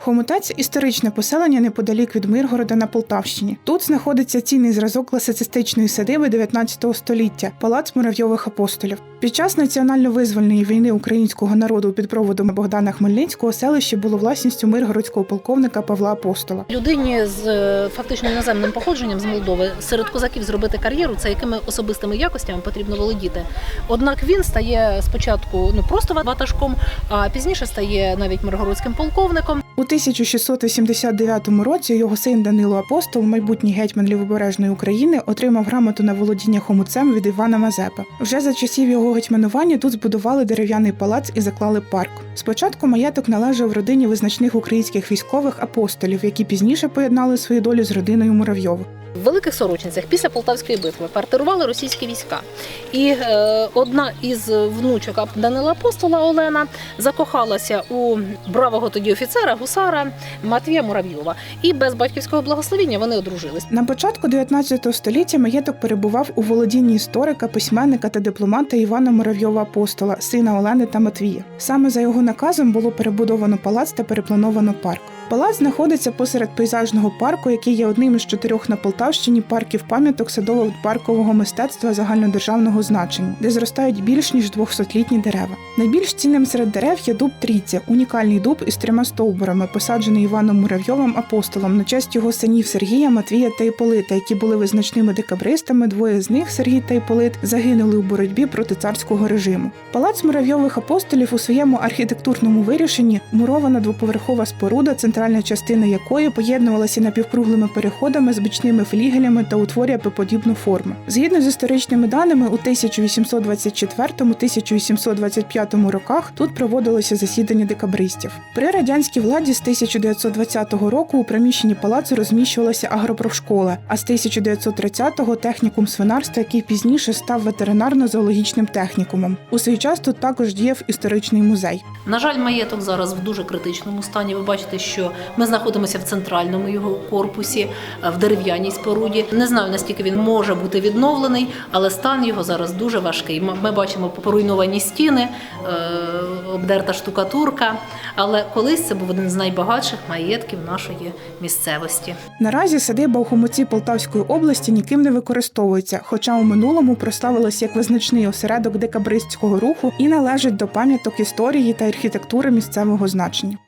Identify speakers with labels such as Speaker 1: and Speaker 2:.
Speaker 1: Хомутець історичне поселення неподалік від Миргорода на Полтавщині. Тут знаходиться цінний зразок класицистичної садиби 19 століття палац муравйових апостолів. Під час національно-визвольної війни українського народу під проводом Богдана Хмельницького селище було власністю миргородського полковника Павла Апостола.
Speaker 2: Людині з е, фактично іноземним походженням з Молдови серед козаків зробити кар'єру це якими особистими якостями потрібно володіти. Однак він стає спочатку ну просто ватажком, а пізніше стає навіть миргородським полковником.
Speaker 1: У 1689 році його син Данило Апостол, майбутній гетьман лівобережної України, отримав грамоту на володіння хомуцем від Івана Мазепи. Вже за часів його гетьманування тут збудували дерев'яний палац і заклали парк. Спочатку маєток належав родині визначних українських військових апостолів, які пізніше поєднали свою долю з родиною Муравйових.
Speaker 2: В великих сорочинцях після Полтавської битви квартирували російські війська. І е, одна із внучок Данила Апостола Олена закохалася у бравого тоді офіцера гусара Матвія Муравйова. І без батьківського благословіння вони одружились.
Speaker 1: На початку 19 століття маєток перебував у володінні історика, письменника та дипломата Івана Муравйова Апостола, сина Олени та Матвія. Саме за його наказом було перебудовано палац та переплановано парк. Палац знаходиться посеред пейзажного парку, який є одним із чотирьох на Полтавщині парків пам'яток садово-паркового мистецтва загальнодержавного значення, де зростають більш ніж 200-літні дерева. Найбільш цінним серед дерев є дуб Трійця, унікальний дуб із трьома стовбурами, посаджений Іваном Муравйовим апостолом на честь його синів Сергія, Матвія та Іполита, які були визначними декабристами. Двоє з них, Сергій та Іполит, загинули у боротьбі проти царського режиму. Палац Муравйових апостолів у своєму архітектурному вирішенні мурована двоповерхова споруда, центральна частина якої поєднувалася напівкруглими переходами з бічними флігелями та утворює подібну форму. Згідно з історичними даними, у 1824-1825 роках тут проводилося засідання декабристів. При радянській владі з 1920 року у приміщенні палацу розміщувалася агропрошкола, а з 1930-го технікум свинарства, який пізніше став ветеринарно-зоологічним технікумом. У свій час тут також діяв історичний музей.
Speaker 2: На жаль, маєток зараз в дуже критичному стані. Ви бачите, що ми знаходимося в центральному його корпусі, е, в дерев'яній споруді. Не знаю наскільки він може бути відновлений, але стан його зараз дуже важкий. Ми- бачимо поруйновані стіни, е, обдерта штукатурка. Але колись це був один з найбагатших маєтків нашої місцевості.
Speaker 1: Наразі садиба у Хомуці Полтавської області ніким не використовується, хоча у минулому прославилась як визначний осередок декабристського руху і належить до пам'яток історії та архітектури місцевого значення.